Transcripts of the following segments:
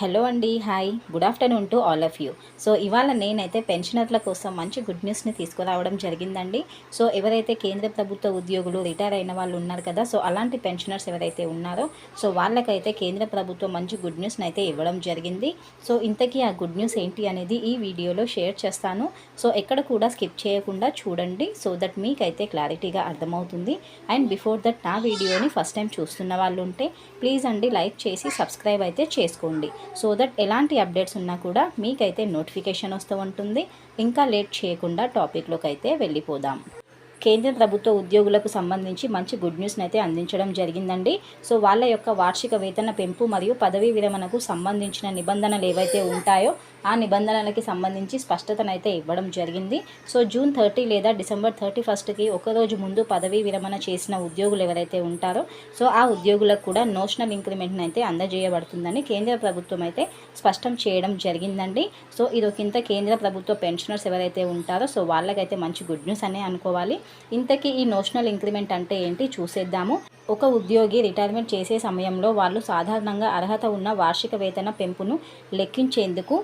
Hello అండి hi. Good afternoon to all of you. So ఇవాళ నేనైతే పెన్షనర్ల కోసం మంచి గుడ్ న్యూస్ని తీసుకురావడం జరిగిందండి. సో ఎవరైతే కేంద్ర ప్రభుత్వ ఉద్యోగులు రిటైర్ అయిన వాళ్ళు ఉన్నారు కదా సో అలాంటి పెన్షనర్స్ ఎవరైతే ఉన్నారో సో వాళ్ళకైతే కేంద్ర ప్రభుత్వం మంచి గుడ్ న్యూస్ని అయితే ఇవ్వడం జరిగింది. సో ఇంతకీ ఆ గుడ్ న్యూస్ ఏంటి అనేది ఈ వీడియోలో షేర్ చేస్తాను. సో ఎక్కడ కూడా స్కిప్ చేయకుండా చూడండి సో దట్ మీకైతే క్లారిటీగా అర్థమవుతుంది. అండ్ బిఫోర్ దట్ నా వీడియోని ఫస్ట్ టైం చూస్తున్న వాళ్ళు ఉంటే ప్లీజ్ అండి లైక్ చేసి సబ్స్క్రైబ్ అయితే చేసుకోండి. సో దట్ ఎలాంటి అప్డేట్స్ ఉన్నా కూడా మీకైతే నోటిఫికేషన్ వస్తూ ఉంటుంది. ఇంకా లేట్ చేయకుండా టాపిక్లోకి అయితే వెళ్ళిపోదాం. కేంద్ర ప్రభుత్వ ఉద్యోగులకు సంబంధించి మంచి గుడ్ న్యూస్ని అయితే అందించడం జరిగిందండి. సో వాళ్ళ యొక్క వార్షిక వేతన పెంపు మరియు పదవీ విరమణకు సంబంధించిన నిబంధనలు ఏవైతే ఉంటాయో ఆ నిబంధనలకి సంబంధించి స్పష్టతనైతే ఇవ్వడం జరిగింది. సో జూన్ థర్టీ లేదా డిసెంబర్ థర్టీ ఫస్ట్కి ఒకరోజు ముందు పదవీ విరమణ చేసిన ఉద్యోగులు ఎవరైతే ఉంటారో సో ఆ ఉద్యోగులకు కూడా నోషనల్ ఇంక్రిమెంట్ని అయితే అందజేయబడుతుందని కేంద్ర ప్రభుత్వం అయితే స్పష్టం చేయడం జరిగిందండి. సో ఇదొకింత కేంద్ర ప్రభుత్వ పెన్షనర్స్ ఎవరైతే ఉంటారో సో వాళ్ళకైతే మంచి గుడ్ న్యూస్ అనే అనుకోవాలి. ఇంతకీ ఈ నోషనల్ ఇంక్రిమెంట్ అంటే ఏంటి చూసేద్దాము. ఒక ఉద్యోగి రిటైర్మెంట్ చేసే సమయంలో వాళ్ళు సాధారణంగా అర్హత ఉన్న వార్షిక వేతన పెంపును లెక్కించేందుకు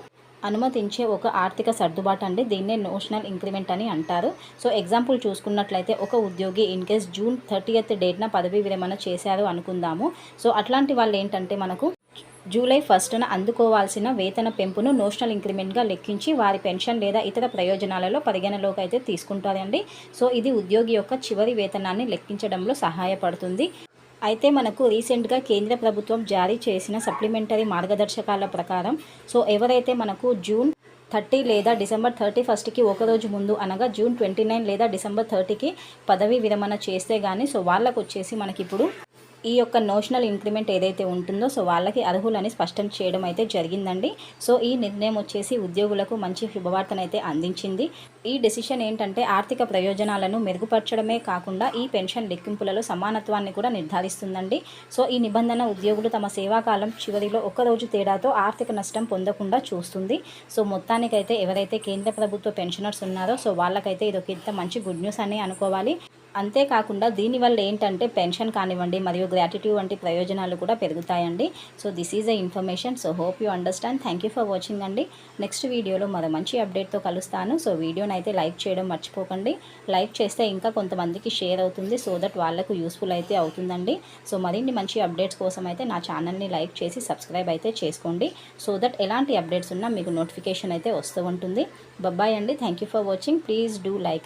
అనుమతించే ఒక ఆర్థిక సర్దుబాటు అండి. దీన్నే నోషనల్ ఇంక్రిమెంట్ అని అంటారు. సో ఎగ్జాంపుల్ చూసుకున్నట్లయితే ఒక ఉద్యోగి ఇన్ కేస్ జూన్ థర్టీయత్ డేట్న పదవీ విరమణ చేశారు అనుకుందాము. సో అట్లాంటి వాళ్ళు ఏంటంటే మనకు జూలై ఫస్ట్న అందుకోవాల్సిన వేతన పెంపును నోషనల్ ఇంక్రిమెంట్గా లెక్కించి వారి పెన్షన్ లేదా ఇతర ప్రయోజనాలలో పరిగణలోకి అయితే తీసుకుంటారండి. సో ఇది ఉద్యోగి యొక్క చివరి వేతనాన్ని లెక్కించడంలో సహాయపడుతుంది. అయితే మనకు రీసెంట్గా కేంద్ర ప్రభుత్వం జారీ చేసిన సప్లిమెంటరీ మార్గదర్శకాల ప్రకారం సో ఎవరైతే మనకు జూన్ థర్టీ లేదా డిసెంబర్ థర్టీ ఫస్ట్కి ఒకరోజు ముందు అనగా జూన్ ట్వంటీ నైన్ లేదా డిసెంబర్ థర్టీకి పదవీ విరమణ చేస్తే కానీ సో వాళ్ళకు వచ్చేసి మనకి ఇప్పుడు ఈ యొక్క నోషనల్ ఇంక్రిమెంట్ ఏదైతే ఉంటుందో సో వాళ్ళకి అర్హులని స్పష్టం చేయడం అయితే జరిగిందండి. సో ఈ నిర్ణయం వచ్చేసి ఉద్యోగులకు మంచి శుభవార్తనైతే అందించింది. ఈ డెసిషన్ ఏంటంటే ఆర్థిక ప్రయోజనాలను మెరుగుపరచడమే కాకుండా ఈ పెన్షన్ లెక్కింపులలో సమానత్వాన్ని కూడా నిర్ధారిస్తుందండి. సో ఈ నిబంధన ఉద్యోగులు తమ సేవాకాలం చివరిలో ఒక్కరోజు తేడాతో ఆర్థిక నష్టం పొందకుండా చూస్తుంది. సో మొత్తానికైతే ఎవరైతే కేంద్ర ప్రభుత్వ పెన్షనర్స్ ఉన్నారో సో వాళ్ళకైతే ఇది ఒక ఇంత మంచి గుడ్ న్యూస్ అని అనుకోవాలి. అంతేకాకుండా దీనివల్ల ఏంటంటే పెన్షన్ కానివ్వండి మరియు గ్రాటిట్యూడ్ వంటి ప్రయోజనాలు కూడా పెరుగుతాయండి. So this is a information so hope you understand thank you for watching అండి. నెక్స్ట్ వీడియోలో మరో మంచి అప్డేట్తో కలుస్తాను. సో వీడియోని అయితే లైక్ చేయడం మర్చిపోకండి. లైక్ చేస్తే ఇంకా కొంతమందికి షేర్ అవుతుంది. సో దట్ వాళ్ళకు యూస్ఫుల్ అయితే అవుతుందండి. సో మరిన్ని మంచి అప్డేట్స్ కోసం అయితే నా ఛానల్ని లైక్ చేసి సబ్స్క్రైబ్ అయితే చేసుకోండి. సో దట్ ఎలాంటి అప్డేట్స్ ఉన్నా మీకు నోటిఫికేషన్ అయితే వస్తూ ఉంటుంది. బబ్బాయ్ అండి. Thank you for watching please do like